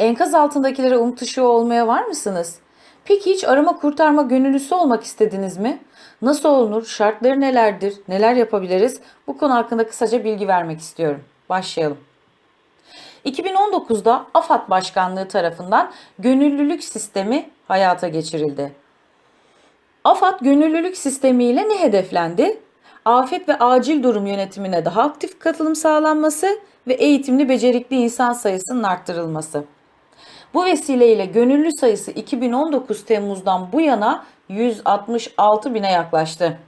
Enkaz altındakilere umut ışığı olmaya var mısınız? Peki hiç arama kurtarma gönüllüsü olmak istediniz mi? Nasıl olunur? Şartları nelerdir? Neler yapabiliriz? Bu konu hakkında kısaca bilgi vermek istiyorum. Başlayalım. 2019'da AFAD Başkanlığı tarafından gönüllülük sistemi hayata geçirildi. AFAD gönüllülük sistemiyle ne hedeflendi? Afet ve acil durum yönetimine daha aktif katılım sağlanması ve eğitimli becerikli insan sayısının arttırılması. Bu vesileyle gönüllü sayısı 2019 Temmuz'dan bu yana 166 bine yaklaştı.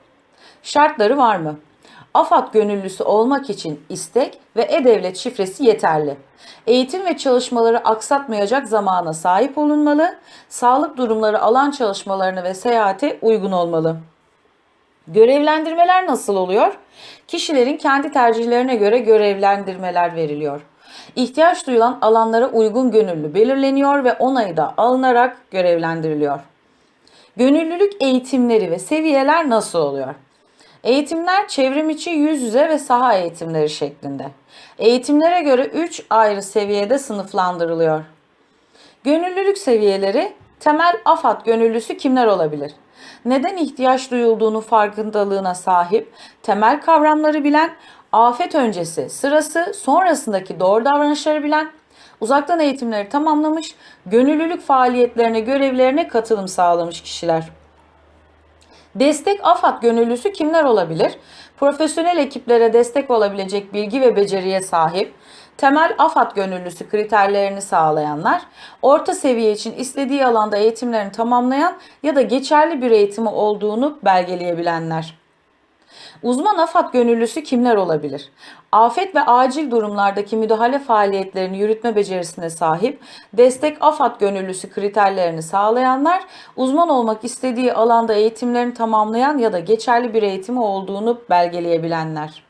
Şartları var mı? AFAD gönüllüsü olmak için istek ve e-devlet şifresi yeterli. Eğitim ve çalışmaları aksatmayacak zamana sahip olunmalı, sağlık durumları alan çalışmalarına ve seyahate uygun olmalı. Görevlendirmeler nasıl oluyor? Kişilerin kendi tercihlerine göre görevlendirmeler veriliyor. İhtiyaç duyulan alanlara uygun gönüllü belirleniyor ve onayı da alınarak görevlendiriliyor. Gönüllülük eğitimleri ve seviyeler nasıl oluyor? Eğitimler çevrim içi yüz yüze ve saha eğitimleri şeklinde. Eğitimlere göre 3 ayrı seviyede sınıflandırılıyor. Gönüllülük seviyeleri temel AFAD gönüllüsü kimler olabilir? Neden ihtiyaç duyulduğunu farkındalığına sahip, temel kavramları bilen, afet öncesi, sırası, sonrasındaki doğru davranışları bilen, uzaktan eğitimleri tamamlamış, gönüllülük faaliyetlerine, görevlerine katılım sağlamış kişiler. Destek AFAD gönüllüsü kimler olabilir? Profesyonel ekiplere destek olabilecek bilgi ve beceriye sahip, temel AFAD gönüllüsü kriterlerini sağlayanlar, orta seviye için istediği alanda eğitimlerini tamamlayan ya da geçerli bir eğitimi olduğunu belgeleyebilenler. Uzman AFAD gönüllüsü kimler olabilir? Afet ve acil durumlardaki müdahale faaliyetlerini yürütme becerisine sahip, destek AFAD gönüllüsü kriterlerini sağlayanlar, uzman olmak istediği alanda eğitimlerini tamamlayan ya da geçerli bir eğitimi olduğunu belgeleyebilenler.